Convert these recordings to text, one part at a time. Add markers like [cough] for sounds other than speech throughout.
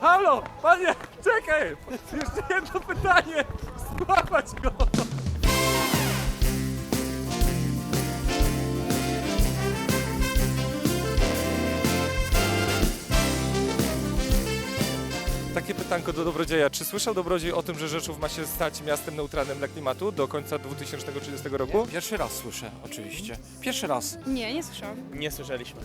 Halo, panie, czekaj! Jeszcze jedno pytanie! Złapać go! Takie pytanko do Dobrodzieja. Czy słyszał Dobrodziej o tym, że Rzeszów ma się stać miastem neutralnym dla klimatu do końca 2030 roku? Pierwszy raz słyszę, oczywiście. Pierwszy raz. Nie, nie słyszałam. Nie słyszeliśmy.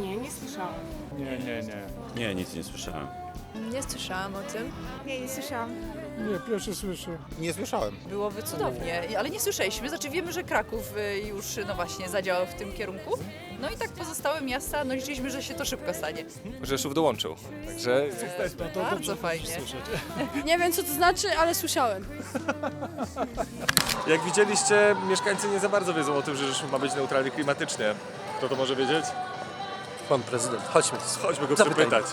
Nie, nie słyszałam. Nie, nie, nie. Nie, nic nie słyszałem. Nie słyszałam o tym. Nie, nie słyszałam. Nie, pierwszy słyszę. Nie słyszałem. Byłoby cudownie, ale nie słyszeliśmy. Znaczy wiemy, że Kraków y, już no właśnie zadziałał w tym kierunku. No i tak pozostałe miasta, no liczyliśmy, że się to szybko stanie. Rzeszów dołączył. Także Bardzo fajnie. [laughs] Nie wiem co to znaczy, ale słyszałem. jak widzieliście, mieszkańcy nie za bardzo wiedzą o tym, że Rzeszów ma być neutralny klimatycznie. Kto to może wiedzieć? Pan prezydent, chodźmy. Chodźmy go Zapytaj. przepytać.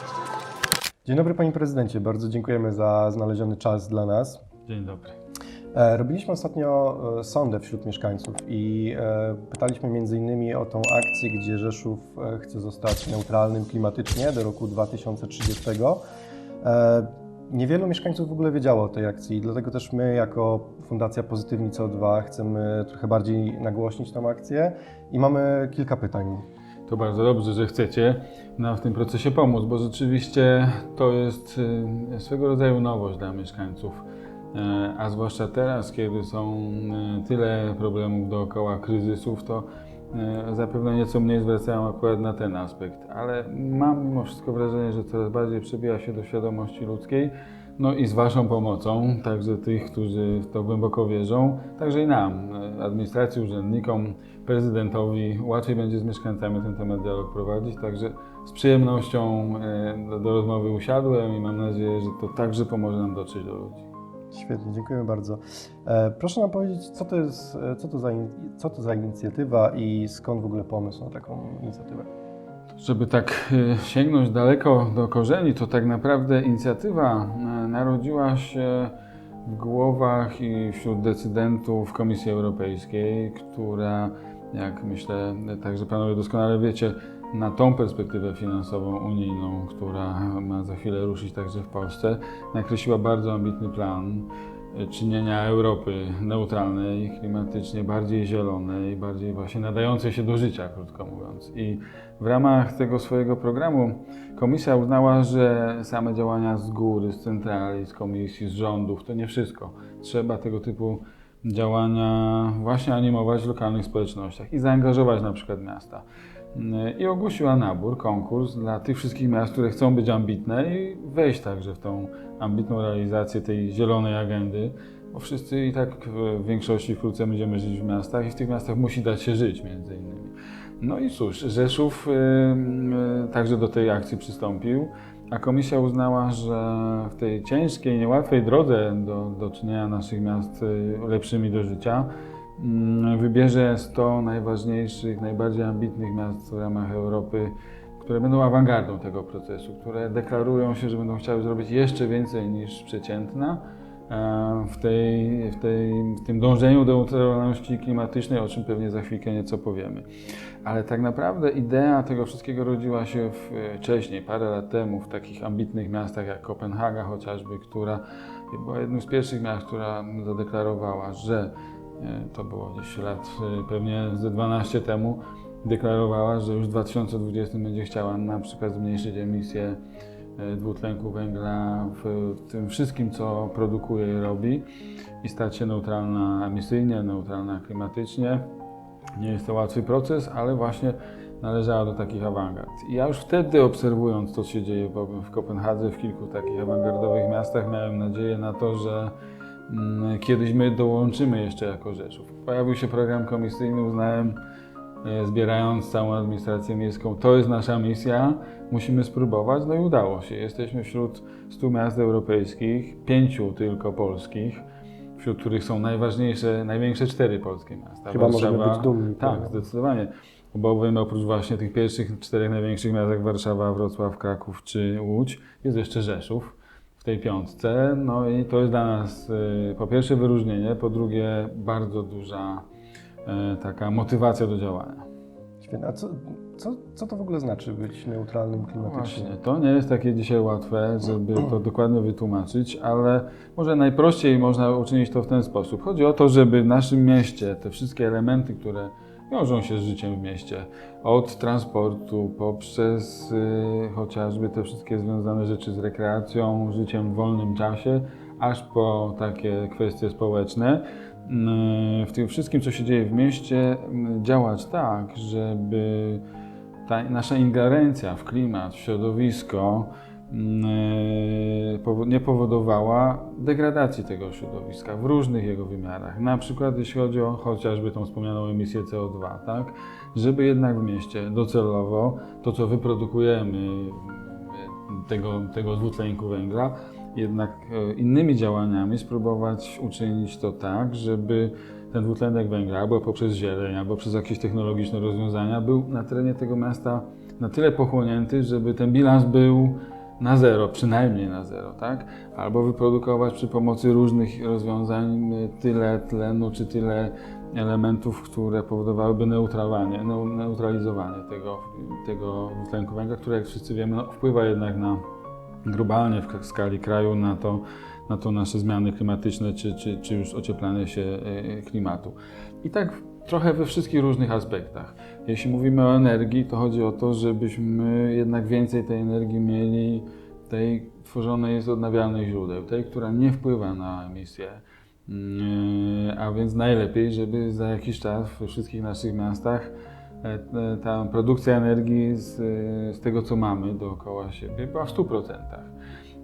Dzień dobry panie prezydencie, bardzo dziękujemy za znaleziony czas dla nas. Dzień dobry. E, Robiliśmy ostatnio e, sondę wśród mieszkańców i e, pytaliśmy innymi o tą akcję, gdzie Rzeszów chce zostać neutralnym klimatycznie do roku 2030. E, Niewielu mieszkańców w ogóle wiedziało o tej akcji, dlatego też my jako Fundacja Pozytywni CO2 chcemy trochę bardziej nagłośnić tą akcję i mamy kilka pytań. To bardzo dobrze, że chcecie nam w tym procesie pomóc, bo rzeczywiście to jest y, swego rodzaju nowość dla mieszkańców. E, A zwłaszcza teraz, kiedy są y, tyle problemów dookoła kryzysów, to y, zapewne nieco mniej zwracają akurat na ten aspekt. Ale mam mimo wszystko wrażenie, że coraz bardziej przebija się do świadomości ludzkiej. No i z Waszą pomocą, także tych, którzy w to głęboko wierzą, także i nam, administracji, urzędnikom, prezydentowi, łatwiej będzie z mieszkańcami ten temat dialog prowadzić. Także z przyjemnością e, do, rozmowy usiadłem i mam nadzieję, że to także pomoże nam dotrzeć do ludzi. Świetnie, dziękujemy bardzo. E, Proszę nam powiedzieć, co to, jest, e, co, to za, co to za inicjatywa i skąd w ogóle pomysł na taką inicjatywę? Żeby tak e, sięgnąć daleko do korzeni, to tak naprawdę inicjatywa e, narodziła się w głowach i wśród decydentów Komisji Europejskiej, która, jak myślę, także panowie doskonale wiecie, na tą perspektywę finansową unijną, która ma za chwilę ruszyć także w Polsce, nakreśliła bardzo ambitny plan e, czynienia Europy neutralnej, klimatycznie bardziej zielonej, bardziej właśnie nadającej się do życia, krótko mówiąc. I w ramach tego swojego programu Komisja uznała, że same działania z góry, z centrali, z komisji, z rządów to nie wszystko. Trzeba tego typu działania właśnie animować w lokalnych społecznościach i zaangażować na przykład miasta. I ogłosiła nabór, konkurs dla tych wszystkich miast, które chcą być ambitne i wejść także w tą ambitną realizację tej zielonej agendy, bo wszyscy i tak w większości wkrótce będziemy żyć w miastach i w tych miastach musi dać się żyć między innymi. No i cóż, Rzeszów y, y, także do tej akcji przystąpił, a komisja uznała, że w tej ciężkiej, niełatwej drodze do, do czynienia naszych miast y, lepszymi do życia mm, wybierze 100 najważniejszych, najbardziej ambitnych miast w ramach Europy, które będą awangardą tego procesu, które deklarują się, że będą chciały zrobić jeszcze więcej niż przeciętna w, tej, w, tej, w tym dążeniu do neutralności klimatycznej, o czym pewnie za chwilkę nieco powiemy. Ale tak naprawdę idea tego wszystkiego rodziła się w, wcześniej, parę lat temu, w takich ambitnych miastach jak Kopenhaga chociażby, która była jednym z pierwszych miast, która zadeklarowała, że e, to było gdzieś lat e, pewnie ze 12 temu, deklarowała, że już w 2020 będzie chciała na przykład zmniejszyć emisję e, dwutlenku węgla w, tym wszystkim, co produkuje i robi i stać się neutralna emisyjnie, neutralna klimatycznie. Nie jest to łatwy proces, ale właśnie należała do takich awangard. I ja już wtedy obserwując to, co się dzieje w- Kopenhadze, w kilku takich awangardowych miastach, miałem nadzieję na to, że mm, kiedyś my dołączymy jeszcze jako Rzeszów. Pojawił się program komisyjny, uznałem, e, zbierając całą administrację miejską, to jest nasza misja, musimy spróbować, no i udało się. Jesteśmy wśród 100 miast europejskich, pięciu tylko polskich, wśród których są najważniejsze, największe cztery polskie miasta. Chyba możemy być dumni, Tak, prawda? zdecydowanie. Bowiem oprócz właśnie tych pierwszych czterech największych miast jak Warszawa, Wrocław, Kraków czy Łódź, jest jeszcze Rzeszów w tej piątce. No i to jest dla nas y, po pierwsze wyróżnienie, po drugie bardzo duża taka motywacja do działania. Świetnie. A co, co, co to w ogóle znaczy być neutralnym No klimatycznie? Właśnie, to nie jest takie dzisiaj łatwe, żeby to dokładnie wytłumaczyć, ale może najprościej można uczynić to w ten sposób. Chodzi o to, żeby w naszym mieście te wszystkie elementy, które wiążą się z życiem w mieście, od transportu poprzez y, chociażby te wszystkie związane rzeczy z rekreacją, życiem w wolnym czasie, aż po takie kwestie społeczne, w tym wszystkim, co się dzieje w mieście, działać tak, żeby ta nasza ingerencja w klimat, w środowisko mm, nie powodowała degradacji tego środowiska w różnych jego wymiarach. Na przykład jeśli chodzi o chociażby tą wspomnianą emisję CO2, tak? Żeby jednak w mieście docelowo to, co wyprodukujemy tego, tego dwutlenku węgla, jednak e, innymi działaniami spróbować uczynić to tak, żeby ten dwutlenek węgla albo poprzez zieleń, albo przez jakieś technologiczne rozwiązania był na terenie tego miasta na tyle pochłonięty, żeby ten bilans był na zero, przynajmniej na zero, tak? Albo wyprodukować przy pomocy różnych rozwiązań y, tyle tlenu czy tyle elementów, które powodowałyby neutralowanie, neu- neutralizowanie tego, tego dwutlenku węgla, które jak wszyscy wiemy no, wpływa jednak na globalnie w skali kraju na to, na to nasze zmiany klimatyczne, czy, czy, czy już ocieplanie się e, klimatu. I tak trochę we wszystkich różnych aspektach. Jeśli mówimy o energii, to chodzi o to, żebyśmy jednak więcej tej energii mieli, tej tworzonej z odnawialnych źródeł, tej, która nie wpływa na emisję. Mm, A więc najlepiej, żeby za jakiś czas we wszystkich naszych miastach e, e, ta produkcja energii z, e, z tego, co mamy dookoła siebie, była w 100%.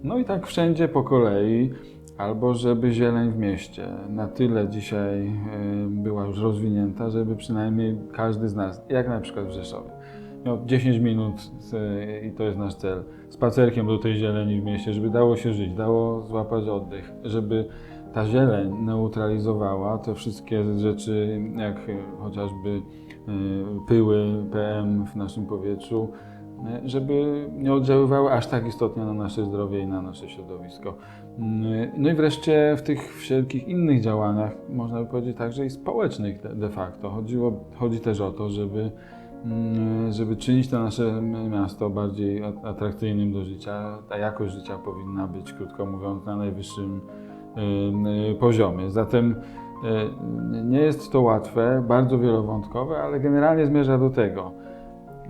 No i tak wszędzie po kolei, albo żeby zieleń w mieście na tyle dzisiaj e, była już rozwinięta, żeby przynajmniej każdy z nas, jak na przykład w Rzeszowie, miał 10 minut i to jest nasz cel, spacerkiem do tej zieleni w mieście, żeby dało się żyć, dało złapać oddech, żeby ta zieleń neutralizowała te wszystkie rzeczy, jak e, chociażby e, pyły PM w naszym powietrzu, e, żeby nie oddziaływały aż tak istotnie na nasze zdrowie i na nasze środowisko. Mm, No i wreszcie w tych wszelkich innych działaniach, można by powiedzieć także i społecznych de- facto, chodziło, chodzi też o to, żeby, mm, żeby czynić to nasze miasto bardziej at- atrakcyjnym do życia. Ta jakość życia powinna być, krótko mówiąc, na najwyższym y, poziomie. Zatem y, nie jest to łatwe, bardzo wielowątkowe, ale generalnie zmierza do tego,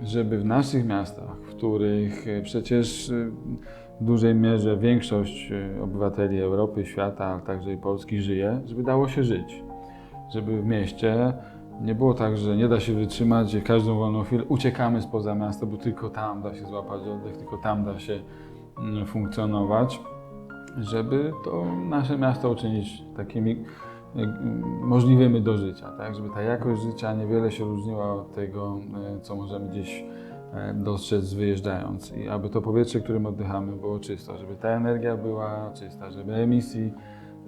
żeby w naszych miastach, w których y, przecież y, w dużej mierze większość y, obywateli Europy, świata, ale także i Polski żyje, żeby dało się żyć. Żeby w mieście nie było tak, że nie da się wytrzymać, że każdą wolną chwilę uciekamy spoza miasta, bo tylko tam da się złapać oddech, tylko tam da się mm, funkcjonować, żeby to nasze miasto uczynić takimi y, y, możliwymi do życia, tak? żeby ta jakość życia niewiele się różniła od tego, y, co możemy gdzieś e, dostrzec wyjeżdżając i aby to powietrze, którym oddychamy było czyste, żeby ta energia była czysta, żeby emisji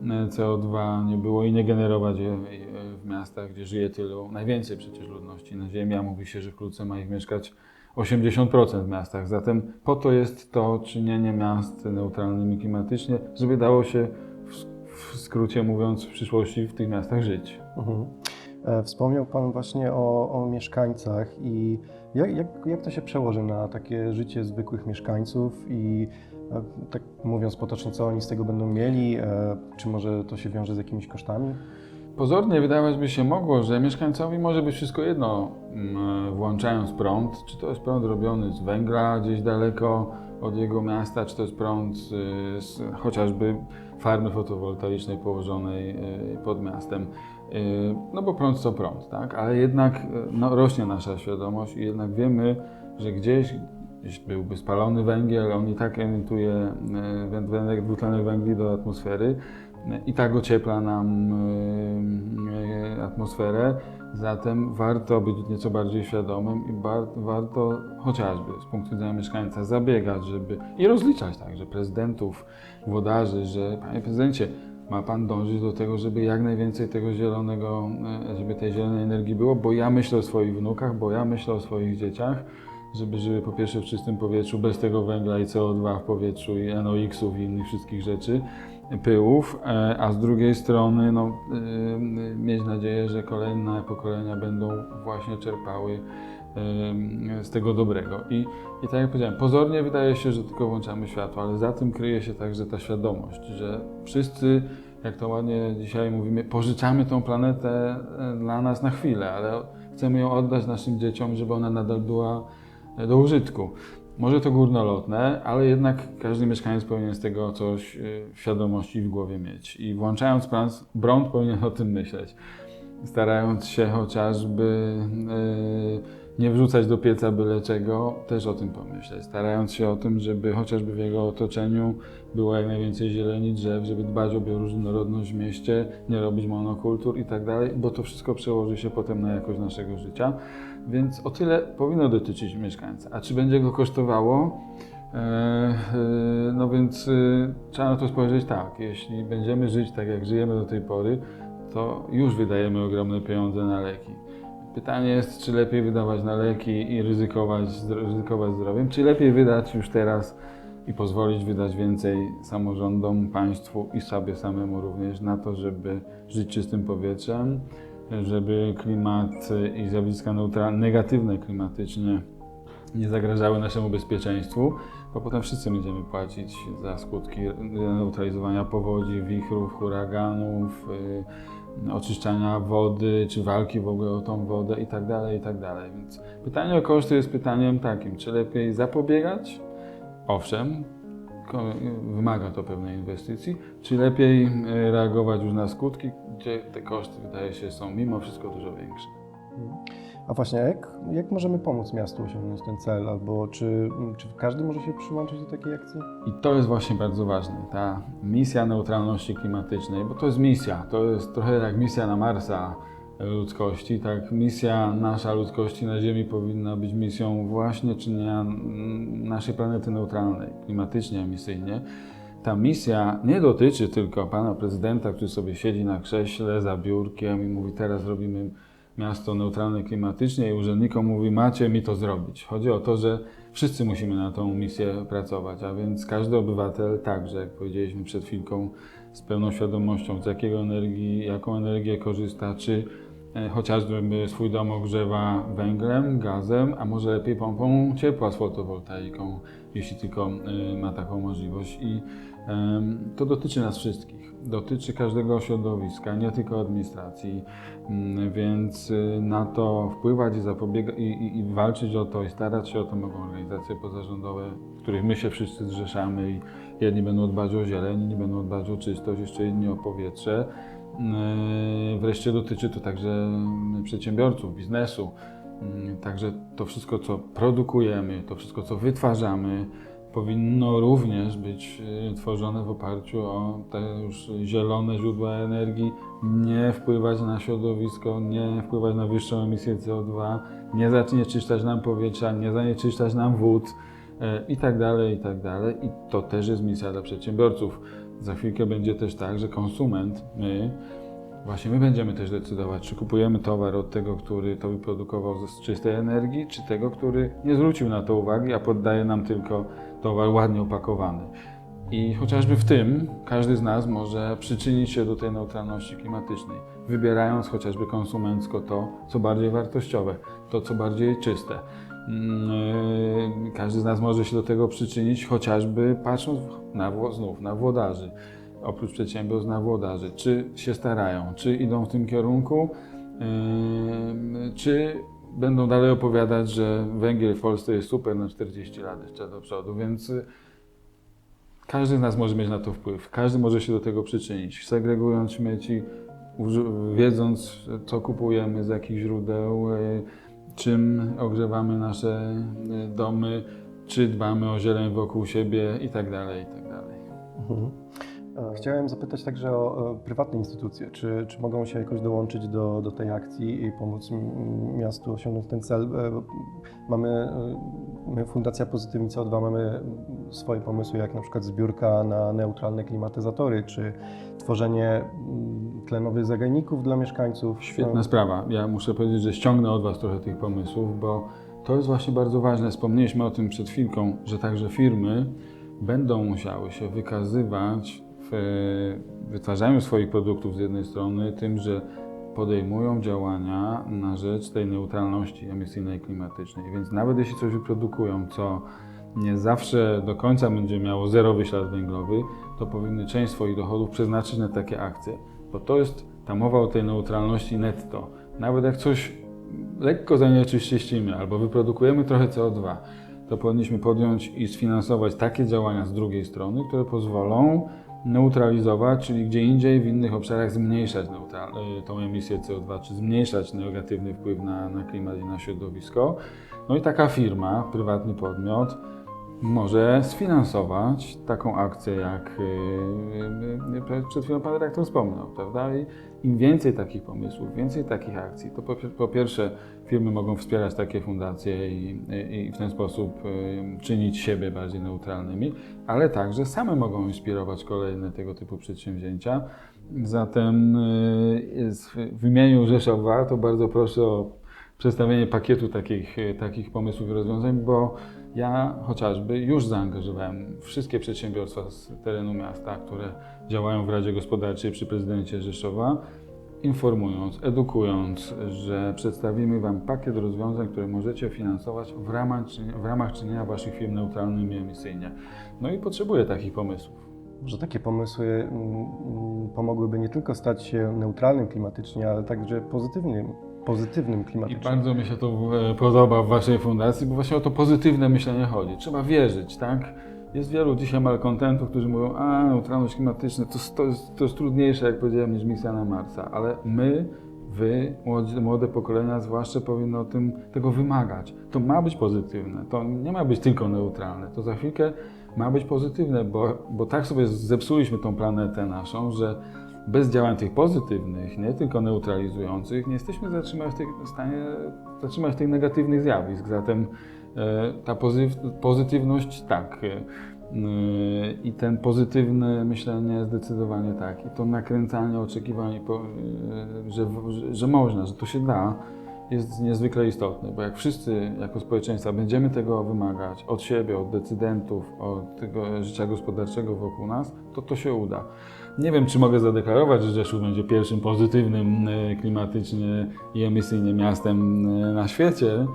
e, CO2 nie było i nie generować je e, w miastach, gdzie żyje tylu, najwięcej przecież ludności na Ziemi, a mówi się, że wkrótce ma ich mieszkać 80% w miastach. Zatem po to jest to czynienie miast neutralnymi klimatycznie, żeby dało się w, skrócie mówiąc w przyszłości w tych miastach żyć. Mhm. E, Wspomniał Pan właśnie o, o mieszkańcach i jak, jak, jak to się przełoży na takie życie zwykłych mieszkańców i e, tak mówiąc potocznie, co oni z tego będą mieli, e, czy może to się wiąże z jakimiś kosztami? Pozornie wydawać by się mogło, że mieszkańcowi może być wszystko jedno, mm, włączając prąd, czy to jest prąd robiony z węgla gdzieś daleko od jego miasta, czy to jest prąd z, z chociażby farmy fotowoltaicznej położonej y, pod miastem. Y, No bo prąd to prąd, tak? Ale jednak y, no, rośnie nasza świadomość i jednak wiemy, że gdzieś byłby spalony węgiel, on i tak emituje dwutlenek węgli do atmosfery i tak ociepla nam y, y, atmosferę, zatem warto być nieco bardziej świadomym i warto chociażby z punktu widzenia mieszkańca zabiegać, żeby i rozliczać także prezydentów, włodarzy, że panie prezydencie, ma pan dążyć do tego, żeby jak najwięcej tego zielonego, y, żeby tej zielonej energii było, bo ja myślę o swoich wnukach, bo ja myślę o swoich dzieciach, żeby żyły po pierwsze w czystym powietrzu, bez tego węgla i CO2 w powietrzu i NOx-ów i innych wszystkich rzeczy, pyłów, e, a z drugiej strony no, y, mieć nadzieję, że kolejne pokolenia będą właśnie czerpały em, z tego dobrego. I, I tak jak powiedziałem, pozornie wydaje się, że tylko włączamy światło, ale za tym kryje się także ta świadomość, że wszyscy, jak to ładnie dzisiaj mówimy, pożyczamy tą planetę e, dla nas na chwilę, ale chcemy ją oddać naszym dzieciom, żeby ona nadal była e, do użytku. Może to górnolotne, ale jednak każdy mieszkaniec powinien z tego coś y, w świadomości w głowie mieć. I włączając prąd, prąd powinien o tym myśleć. Starając się chociażby y, nie wrzucać do pieca byle czego, też o tym pomyśleć. Starając się o tym, żeby chociażby w jego otoczeniu było jak najwięcej zieleni, drzew, żeby dbać o bioróżnorodność w mieście, nie robić monokultur i tak dalej, bo to wszystko przełoży się potem na jakość naszego życia. Więc o tyle powinno dotyczyć mieszkańca. A czy będzie go kosztowało? E, e, No więc e, trzeba na to spojrzeć tak. Jeśli będziemy żyć tak, jak żyjemy do tej pory, to już wydajemy ogromne pieniądze na leki. Pytanie jest, czy lepiej wydawać na leki i ryzykować, ryzykować zdrowiem, czy lepiej wydać już teraz i pozwolić wydać więcej samorządom, państwu i sobie samemu również na to, żeby żyć czystym powietrzem, żeby klimat i zjawiska neutralne, negatywne klimatycznie nie zagrażały naszemu bezpieczeństwu, bo potem wszyscy będziemy płacić za skutki neutralizowania powodzi, wichrów, huraganów, y, oczyszczania wody, czy walki w ogóle o tą wodę i tak dalej, i tak. Więc pytanie o koszty jest pytaniem takim, czy lepiej zapobiegać? Owszem, wymaga to pewnej inwestycji, czy lepiej y, reagować już na skutki, gdzie te koszty wydaje się są mimo wszystko dużo większe. A właśnie, jak, jak możemy pomóc miastu osiągnąć ten cel? Albo czy, czy każdy może się przyłączyć do takiej akcji? I to jest właśnie bardzo ważne, ta misja neutralności klimatycznej, bo to jest misja, to jest trochę jak misja na Marsa ludzkości, tak misja nasza ludzkości na Ziemi powinna być misją właśnie czynienia naszej planety neutralnej, klimatycznie, emisyjnie. Ta misja nie dotyczy tylko pana prezydenta, który sobie siedzi na krześle za biurkiem i mówi teraz robimy miasto neutralne klimatycznie i urzędnikom mówi macie mi to zrobić. Chodzi o to, że wszyscy musimy na tą misję pracować, a więc każdy obywatel także, jak powiedzieliśmy przed chwilką, z pełną świadomością z jakiego energii, jaką energię korzysta, czy chociażby swój dom ogrzewa węglem, gazem, a może lepiej pompą ciepła z fotowoltaiką, jeśli tylko e, ma taką możliwość. I to dotyczy nas wszystkich, dotyczy każdego środowiska, nie tylko administracji, Mm, więc na to wpływać i zapobiegać i, i, i walczyć o to i starać się o to mogą organizacje pozarządowe, w których my się wszyscy zrzeszamy i jedni będą dbać o zieleń, inni będą dbać o czystość, jeszcze inni o powietrze. Yy, Wreszcie dotyczy to także mm, przedsiębiorców, biznesu. Mm, Także to wszystko, co produkujemy, to wszystko, co wytwarzamy, powinno również być y, tworzone w oparciu o te już zielone źródła energii, nie wpływać na środowisko, nie wpływać na wyższą emisję CO2, nie zanieczyszczać nam powietrza, nie zanieczyszczać nam wód e, i tak dalej, i tak. I to też jest misja dla przedsiębiorców. Za chwilkę będzie też tak, że konsument, my, Właśnie my będziemy też decydować, czy kupujemy towar od tego, który to wyprodukował z czystej energii, czy tego, który nie zwrócił na to uwagi, a poddaje nam tylko towar ładnie opakowany. I chociażby w tym każdy z nas może przyczynić się do tej neutralności klimatycznej, wybierając chociażby konsumencko to, co bardziej wartościowe, to, co bardziej czyste. Mm, yy, Każdy z nas może się do tego przyczynić, chociażby patrząc na, znów na włodarzy. Oprócz przedsiębiorstw na włodarzy, czy się starają, czy idą w tym kierunku, yy, czy będą dalej opowiadać, że węgiel w Polsce jest super na 40 lat jeszcze do przodu, więc y, każdy z nas może mieć na to wpływ, każdy może się do tego przyczynić, segregując śmieci, wiedząc co kupujemy, z jakich źródeł, czym ogrzewamy nasze y, domy, czy dbamy o zieleń wokół siebie i tak dalej, i tak. Mhm. E, Chciałem zapytać także o e, prywatne instytucje. Czy, czy mogą się jakoś dołączyć do, do tej akcji i pomóc miastu osiągnąć ten cel? E, Mamy, e, my Fundacja Pozytywni CO2 mamy swoje pomysły, jak na przykład zbiórka na neutralne klimatyzatory, czy tworzenie mm, tlenowych zagajników dla mieszkańców. Świetna sprawa. Ja muszę powiedzieć, że ściągnę od Was trochę tych pomysłów, bo to jest właśnie bardzo ważne. Wspomnieliśmy o tym przed chwilką, że także firmy będą musiały się wykazywać w wytwarzaniu swoich produktów z jednej strony tym, że podejmują działania na rzecz tej neutralności emisyjnej klimatycznej. Więc nawet jeśli coś wyprodukują, co nie zawsze do końca będzie miało zerowy ślad węglowy, to powinny część swoich dochodów przeznaczyć na takie akcje. Bo to jest ta mowa o tej neutralności netto. Nawet jak coś lekko zanieczyścimy albo wyprodukujemy trochę CO2, to powinniśmy podjąć i sfinansować takie działania z drugiej strony, które pozwolą neutralizować, czyli gdzie indziej w innych obszarach zmniejszać neutral, y, tą emisję CO2, czy zmniejszać negatywny wpływ na, na klimat i na środowisko. No i taka firma, prywatny podmiot, może sfinansować taką akcję, jak yy, yy, przed chwilą Pan Redaktor wspomniał, prawda? I im więcej takich pomysłów, więcej takich akcji, to po, pierwsze firmy mogą wspierać takie fundacje i, i, w ten sposób czynić siebie bardziej neutralnymi, ale także same mogą inspirować kolejne tego typu przedsięwzięcia. Zatem w imieniu Rzeszowa to bardzo proszę o przedstawienie pakietu takich, e, takich pomysłów i rozwiązań, bo ja chociażby już zaangażowałem wszystkie przedsiębiorstwa z terenu miasta, które działają w Radzie Gospodarczej przy prezydencie Rzeszowa, informując, edukując, że przedstawimy Wam pakiet rozwiązań, które możecie finansować w ramach, w ramach czynienia Waszych firm neutralnymi emisyjnie. No i potrzebuję takich pomysłów. Że takie pomysły mm, mm, pomogłyby nie tylko stać się neutralnym klimatycznie, ale także pozytywnym, pozytywnym I klimatycznie. bardzo mi się to e, podoba w Waszej fundacji, bo właśnie o to pozytywne myślenie chodzi. Trzeba wierzyć, tak? Jest wielu dzisiaj malkontentów, którzy mówią, a neutralność klimatyczna to, jest- to, to jest trudniejsze, jak powiedziałem, niż misja na Marsa, ale my, wy, młodzi, młode pokolenia zwłaszcza powinno o tym, tego wymagać. To ma być pozytywne, to nie ma być tylko neutralne, to za chwilkę ma być pozytywne, bo, bo tak sobie zepsuliśmy tą planetę naszą, że bez działań tych pozytywnych, nie tylko neutralizujących, nie jesteśmy zatrzymać w, tych, w stanie zatrzymać tych negatywnych zjawisk. Zatem e, ta pozytywność tak. e, I ten pozytywne myślenie zdecydowanie tak. I to nakręcanie oczekiwań, e, że, że można, że to się da, jest niezwykle istotne, bo jak wszyscy jako społeczeństwa będziemy tego wymagać od siebie, od decydentów, od tego życia gospodarczego wokół nas, to to się uda. Nie wiem, czy mogę zadeklarować, że Rzeszów będzie pierwszym pozytywnym e, klimatycznie i emisyjnie miastem e, na świecie,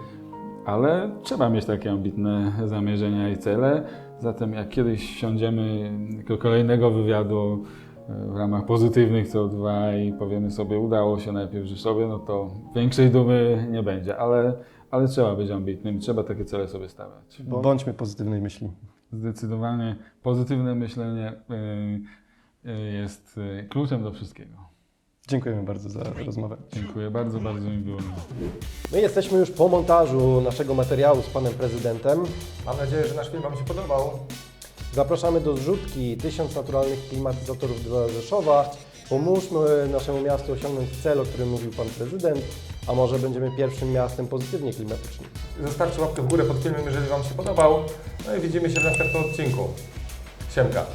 ale trzeba mieć takie ambitne zamierzenia i cele. Zatem jak kiedyś wsiądziemy do kolejnego wywiadu e, w ramach pozytywnych CO2 i powiemy sobie, udało się najpierw Rzeszowie, no to większej dumy nie będzie, ale, ale trzeba być ambitnym, trzeba takie cele sobie stawiać. Bądźmy pozytywnej myśli. zdecydowanie pozytywne myślenie y, y, jest y, kluczem do wszystkiego. Dziękujemy bardzo za rozmowę. Dziękuję bardzo, bardzo mi było. miło. My jesteśmy już po montażu naszego materiału z panem prezydentem. Mam nadzieję, że nasz film Wam się podobał. Zapraszamy do zrzutki 1000 naturalnych klimatyzatorów dla Rzeszowa. Pomóżmy naszemu miastu osiągnąć cel, o którym mówił pan prezydent, a może będziemy pierwszym miastem pozytywnie klimatycznie. Zostawcie łapkę w górę pod filmem, jeżeli Wam się podobał. No i widzimy się w następnym odcinku. Siemka.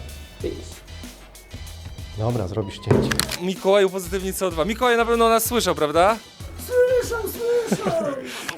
Dobra, zrobisz cięcie. Mikołaju pozytywnie CO2. Mikołaj na pewno nas słyszał, prawda? Słyszał, słyszał! [laughs]